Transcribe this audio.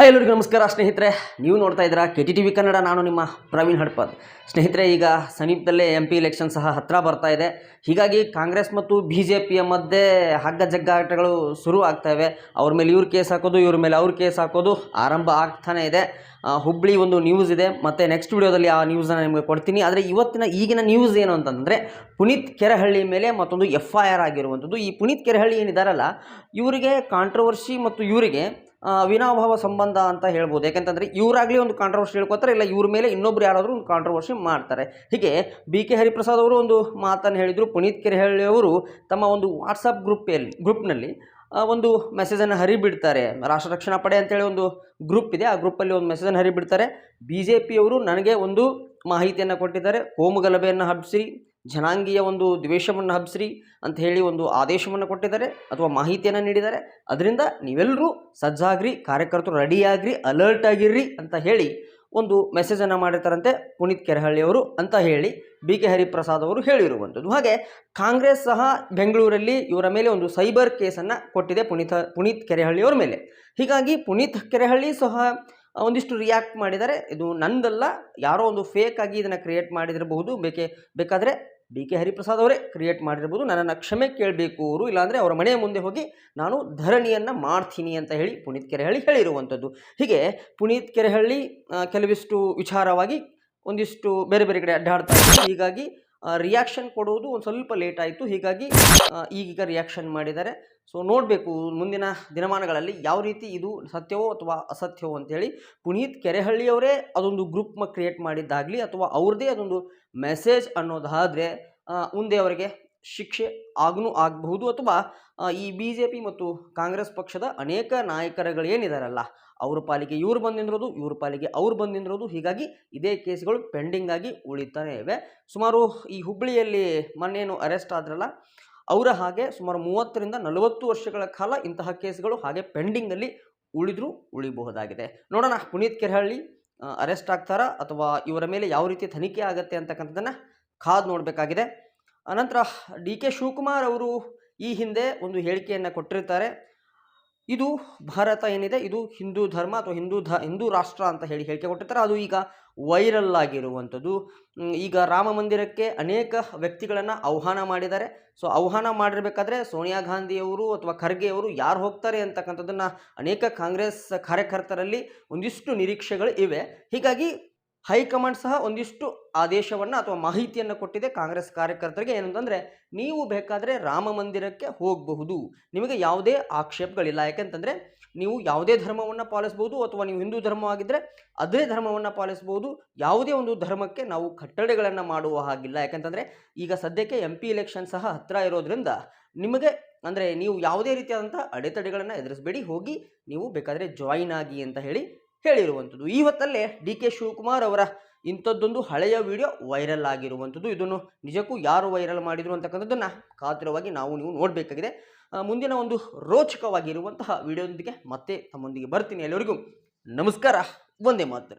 Hi ಎಲ್ಲರಿಗೂ ನಮಸ್ಕಾರ ಸ್ನೇಹಿತರೆ, ನೀವು ನೋಡ್ತಾ ಇದ್ದೀರಾ K T T V Kannada, ನಾನು ನಿಮ್ಮ ಪ್ರವೀಣ್ ಹಡ್ಪದ್. ಸ್ನೇಹಿತರೆ, ಈಗ ಸಮೀಪದಲ್ಲೇ ಎಂ ಪಿ ಎಲೆಕ್ಷನ್ ಸಹ ಹತ್ತಿರ ಬರ್ತಾ ಇದೆ. ಹೀಗಾಗಿ ಕಾಂಗ್ರೆಸ್ ಮತ್ತು ಬಿ ಜೆ ಪಿಯ ಮಧ್ಯೆ ಹಗ್ಗ ಜಗ್ಗಾಟಗಳು ಶುರು ಆಗ್ತಾಯಿವೆ ಅವ್ರ ಮೇಲೆ ಇವ್ರ ಕೇಸ್ ಹಾಕೋದು, ಇವ್ರ ಮೇಲೆ ಅವ್ರ ಕೇಸ್ ಹಾಕೋದು ಆರಂಭ ಆಗ್ತಾನೆ ಇದೆ. ಹುಬ್ಬಳ್ಳಿ ಒಂದು ನ್ಯೂಸ್ ಇದೆ. ಮತ್ತು ನೆಕ್ಸ್ಟ್ ವಿಡಿಯೋದಲ್ಲಿ ಆ ನ್ಯೂಸನ್ನು ನಿಮಗೆ ಕೊಡ್ತೀನಿ. ಆದರೆ ಇವತ್ತಿನ ಈಗಿನ ನ್ಯೂಸ್ ಏನು ಅಂತಂದರೆ, ಪುನೀತ್ ಕೆರೆಹಳ್ಳಿ ಮೇಲೆ ಮತ್ತೊಂದು ಎಫ್ ಐ ಆರ್ ಆಗಿರುವಂಥದ್ದು. ಈ ಪುನೀತ್ ಕೆರೆಹಳ್ಳಿ ಏನಿದಾರಲ್ಲ, ಇವರಿಗೆ ಕಾಂಟ್ರವರ್ಸಿ ಮತ್ತು ಇವರಿಗೆ ಆ, ಅವಿನಾಭಾವ ಸಂಬಂಧ ಅಂತ ಹೇಳ್ಬೋದು. ಯಾಕಂತಂದರೆ ಇವರಾಗಲಿ ಒಂದು ಕಾಂಟ್ರವರ್ಸಿ ಹೇಳ್ಕೊತಾರೆ ಇಲ್ಲ ಇವ್ರ ಮೇಲೆ ಇನ್ನೊಬ್ರು ಯಾರಾದರೂ ಒಂದು ಕಾಂಟ್ರವರ್ಸಿ ಮಾಡ್ತಾರೆ. ಹೀಗೆ ಬಿ ಕೆ ಹರಿಪ್ರಸಾದ್ ಅವರು ಒಂದು ಮಾತನ್ನು ಹೇಳಿದರು. ಪುನೀತ್ ಕೆರೆಹಳ್ಳಿ ಅವರು ತಮ್ಮ ಒಂದು ವಾಟ್ಸಪ್ ಗ್ರೂಪಲ್ಲಿ ಗ್ರೂಪ್ನಲ್ಲಿ ಒಂದು ಮೆಸೇಜನ್ನು ಹರಿಬಿಡ್ತಾರೆ. ರಾಷ್ಟ್ರ ರಕ್ಷಣಾ ಪಡೆ ಅಂತೇಳಿ ಒಂದು ಗ್ರೂಪ್ ಇದೆ. ಆ ಗ್ರೂಪಲ್ಲಿ ಒಂದು ಮೆಸೇಜನ್ನು ಹರಿಬಿಡ್ತಾರೆ. ಬಿ ಜೆ ಪಿಯವರು ನನಗೆ ಒಂದು ಮಾಹಿತಿಯನ್ನು ಕೊಟ್ಟಿದ್ದಾರೆ. ಕೋಮುಗಲಭೆಯನ್ನು ಹಬ್ಬಿಸಿ ಜನಾಂಗೀಯ ಒಂದು ದ್ವೇಷವನ್ನು ಹಬ್ಬಿಸ್ರಿ ಅಂತ ಹೇಳಿ ಒಂದು ಆದೇಶವನ್ನು ಕೊಟ್ಟಿದ್ದಾರೆ ಅಥವಾ ಮಾಹಿತಿಯನ್ನು ನೀಡಿದ್ದಾರೆ. ಅದರಿಂದ ನೀವೆಲ್ಲರೂ ಸಜ್ಜಾಗ್ರಿ, ಕಾರ್ಯಕರ್ತರು ರೆಡಿಯಾಗ್ರಿ ಅಲರ್ಟ್ ಆಗಿರ್ರಿ ಅಂತ ಹೇಳಿ ಒಂದು ಮೆಸೇಜನ್ನು ಮಾಡಿರ್ತಾರಂತೆ ಪುನೀತ್ ಕೆರೆಹಳ್ಳಿಯವರು ಅಂತ ಹೇಳಿ ಬಿ ಕೆ ಹರಿಪ್ರಸಾದ್ ಅವರು ಹೇಳಿರುವಂಥದ್ದು. ಹಾಗೆ ಕಾಂಗ್ರೆಸ್ ಸಹ ಬೆಂಗಳೂರಲ್ಲಿ ಇವರ ಮೇಲೆ ಒಂದು ಸೈಬರ್ ಕೇಸನ್ನು ಕೊಟ್ಟಿದೆ ಪುನೀತ್ ಪುನೀತ್ ಕೆರೆಹಳ್ಳಿಯವರ ಮೇಲೆ. ಹೀಗಾಗಿ ಪುನೀತ್ ಕೆರೆಹಳ್ಳಿ ಸಹ ಒಂದಿಷ್ಟು ರಿಯಾಕ್ಟ್ ಮಾಡಿದ್ದಾರೆ ಇದು ನಂದಲ್ಲ, ಯಾರೋ ಒಂದು ಫೇಕ್ ಆಗಿ ಇದನ್ನು ಕ್ರಿಯೇಟ್ ಮಾಡಿದಿರಬಹುದು, ಬೇಕೆ, ಬೇಕಾದರೆ ಡಿ ಕೆ ಹರಿಪ್ರಸಾದ್ ಅವರೇ ಕ್ರಿಯೇಟ್ ಮಾಡಿರ್ಬೋದು ನನ್ನನ್ನು ಕ್ಷಮೆ ಕೇಳಬೇಕು ಅವರು, ಇಲ್ಲಾಂದರೆ ಅವರ ಮನೆಯ ಮುಂದೆ ಹೋಗಿ ನಾನು ಧರಣಿಯನ್ನು ಮಾಡ್ತೀನಿ ಅಂತ ಹೇಳಿ ಪುನೀತ್ ಕೆರೆಹಳ್ಳಿ ಹೇಳಿರುವಂಥದ್ದು. ಹೀಗೆ ಪುನೀತ್ ಕೆರೆಹಳ್ಳಿ ಕೆಲವಿಷ್ಟು ವಿಚಾರವಾಗಿ ಒಂದಿಷ್ಟು ಬೇರೆ ಬೇರೆ ಕಡೆ ಅಡ್ಡಾಡ್ತಾ ಇದ್ದಾರೆ. ಹೀಗಾಗಿ ರಿಯಾಕ್ಷನ್ ಕೊಡುವುದು ಒಂದು ಸ್ವಲ್ಪ ಲೇಟ್ ಆಯಿತು. ಹೀಗಾಗಿ ಈಗೀಗ ರಿಯಾಕ್ಷನ್ ಮಾಡಿದ್ದಾರೆ. ಸೊ ನೋಡಬೇಕು ಮುಂದಿನ ದಿನಮಾನಗಳಲ್ಲಿ ಯಾವ ರೀತಿ ಇದು ಸತ್ಯವೋ ಅಥವಾ ಅಸತ್ಯವೋ ಅಂತೇಳಿ. ಪುನೀತ್ ಕೆರೆಹಳ್ಳಿಯವರೇ ಅದೊಂದು ಗ್ರೂಪ್ ಕ್ರಿಯೇಟ್ ಮಾಡಿದ್ದಾಗಲಿ ಅಥವಾ ಅವ್ರದ್ದೇ ಅದೊಂದು ಮೆಸೇಜ್ ಅನ್ನೋದಾದರೆ ಮುಂದೆ ಅವರಿಗೆ ಶಿಕ್ಷೆ ಆಗ್ನೂ ಆಗಬಹುದು ಅಥವಾ ಈ ಬಿ ಜೆ ಪಿ ಮತ್ತು ಕಾಂಗ್ರೆಸ್ ಪಕ್ಷದ ಅನೇಕ ನಾಯಕರುಗಳೇನಿದಾರಲ್ಲ, ಅವ್ರ ಪಾಲಿಗೆ ಇವ್ರು ಬಂದಿರೋದು, ಇವ್ರ ಪಾಲಿಗೆ ಅವ್ರು ಬಂದಿರೋದು, ಹೀಗಾಗಿ ಇದೇ ಕೇಸ್ಗಳು ಪೆಂಡಿಂಗ್ ಆಗಿ ಉಳಿತಾನೆ ಇವೆ. ಸುಮಾರು ಈ ಹುಬ್ಬಳ್ಳಿಯಲ್ಲಿ ಮೊನ್ನೇನು ಅರೆಸ್ಟ್ ಆದ್ರಲ್ಲ, ಅವರ ಹಾಗೆ ಸುಮಾರು ಮೂವತ್ತರಿಂದ ನಲವತ್ತು ವರ್ಷಗಳ ಕಾಲ ಇಂತಹ ಕೇಸ್ಗಳು ಹಾಗೆ ಪೆಂಡಿಂಗಲ್ಲಿ ಉಳಿದ್ರೂ ಉಳಿಬಹುದಾಗಿದೆ. ನೋಡೋಣ, ಪುನೀತ್ ಕೆರಹಳ್ಳಿ ಅರೆಸ್ಟ್ ಆಗ್ತಾರಾ ಅಥವಾ ಇವರ ಮೇಲೆ ಯಾವ ರೀತಿ ತನಿಖೆ ಆಗುತ್ತೆ ಅಂತಕ್ಕಂಥದ್ದನ್ನು ಕಾದು ನೋಡಬೇಕಾಗಿದೆ. ಅನಂತರ ಡಿ ಕೆ ಶಿವಕುಮಾರ್ ಅವರು ಈ ಹಿಂದೆ ಒಂದು ಹೇಳಿಕೆಯನ್ನು ಕೊಟ್ಟಿರ್ತಾರೆ. ಇದು ಭಾರತ ಏನಿದೆ? ಇದು ಹಿಂದೂ ಧರ್ಮ ಅಥವಾ ಹಿಂದೂ ಧ, ಹಿಂದೂ ರಾಷ್ಟ್ರ ಅಂತ ಹೇಳಿ ಹೇಳಿಕೆ ಕೊಟ್ಟಿರ್ತಾರೆ. ಅದು ಈಗ ವೈರಲ್ ಆಗಿರುವಂಥದ್ದು. ಈಗ ರಾಮ ಮಂದಿರಕ್ಕೆ ಅನೇಕ ವ್ಯಕ್ತಿಗಳನ್ನು ಆಹ್ವಾನ ಮಾಡಿದ್ದಾರೆ. ಸೊ, ಆಹ್ವಾನ ಮಾಡಿರಬೇಕಾದ್ರೆ ಸೋನಿಯಾ ಗಾಂಧಿಯವರು ಅಥವಾ ಖರ್ಗೆಯವರು ಯಾರು ಹೋಗ್ತಾರೆ ಅಂತಕ್ಕಂಥದ್ದನ್ನು ಅನೇಕ ಕಾಂಗ್ರೆಸ್ ಕಾರ್ಯಕರ್ತರಲ್ಲಿ ಒಂದಿಷ್ಟು ನಿರೀಕ್ಷೆಗಳು ಇವೆ. ಹೀಗಾಗಿ ಹೈಕಮಾಂಡ್ ಸಹ ಒಂದಿಷ್ಟು ಆದೇಶವನ್ನು ಅಥವಾ ಮಾಹಿತಿಯನ್ನು ಕೊಟ್ಟಿದೆ ಕಾಂಗ್ರೆಸ್ ಕಾರ್ಯಕರ್ತರಿಗೆ. ಏನಂತಂದರೆ ನೀವು ಬೇಕಾದರೆ ರಾಮ ಮಂದಿರಕ್ಕೆ ಹೋಗಬಹುದು. ನಿಮಗೆ ಯಾವುದೇ ಆಕ್ಷೇಪಗಳಿಲ್ಲ. ಯಾಕೆಂತಂದರೆ, ನೀವು ಯಾವುದೇ ಧರ್ಮವನ್ನು ಪಾಲಿಸ್ಬೋದು ಅಥವಾ ನೀವು ಹಿಂದೂ ಧರ್ಮವಾಗಿದ್ದರೆ ಅದೇ ಧರ್ಮವನ್ನು ಪಾಲಿಸ್ಬೋದು ಯಾವುದೇ ಒಂದು ಧರ್ಮಕ್ಕೆ ನಾವು ಕಟ್ಟಳೆಗಳನ್ನು ಮಾಡುವ ಹಾಗಿಲ್ಲ. ಯಾಕಂತಂದರೆ, ಈಗ ಸದ್ಯಕ್ಕೆ ಎಂ ಪಿ ಎಲೆಕ್ಷನ್ ಸಹ ಹತ್ತಿರ ಇರೋದ್ರಿಂದ ನಿಮಗೆ, ಅಂದರೆ ನೀವು ಯಾವುದೇ ರೀತಿಯಾದಂಥ ಅಡೆತಡೆಗಳನ್ನು ಎದುರಿಸಬೇಡಿ. ಹೋಗಿ ನೀವು ಬೇಕಾದರೆ ಜಾಯಿನ್ ಆಗಿ ಅಂತ ಹೇಳಿ ಹೇಳಿರುವಂಥದ್ದು ಈ ಹೊತ್ತಲ್ಲೇ ಡಿ ಕೆ ಶಿವಕುಮಾರ್ ಅವರ ಇಂಥದ್ದೊಂದು ಹಳೆಯ ವಿಡಿಯೋ ವೈರಲ್ ಆಗಿರುವಂಥದ್ದು ಇದನ್ನು ನಿಜಕ್ಕೂ ಯಾರು ವೈರಲ್ ಮಾಡಿದರು ಅಂತಕ್ಕಂಥದ್ದನ್ನು ಕಾತುರವಾಗಿ ನಾವು ನೀವು ನೋಡಬೇಕಾಗಿದೆ. ಮುಂದಿನ ಒಂದು ರೋಚಕವಾಗಿರುವಂತಹ ವಿಡಿಯೋದೊಂದಿಗೆ ಮತ್ತೆ ತಮ್ಮೊಂದಿಗೆ ಬರ್ತೀನಿ ಎಲ್ಲರಿಗೂ. ನಮಸ್ಕಾರ. ಒಂದೇ ಮಾತು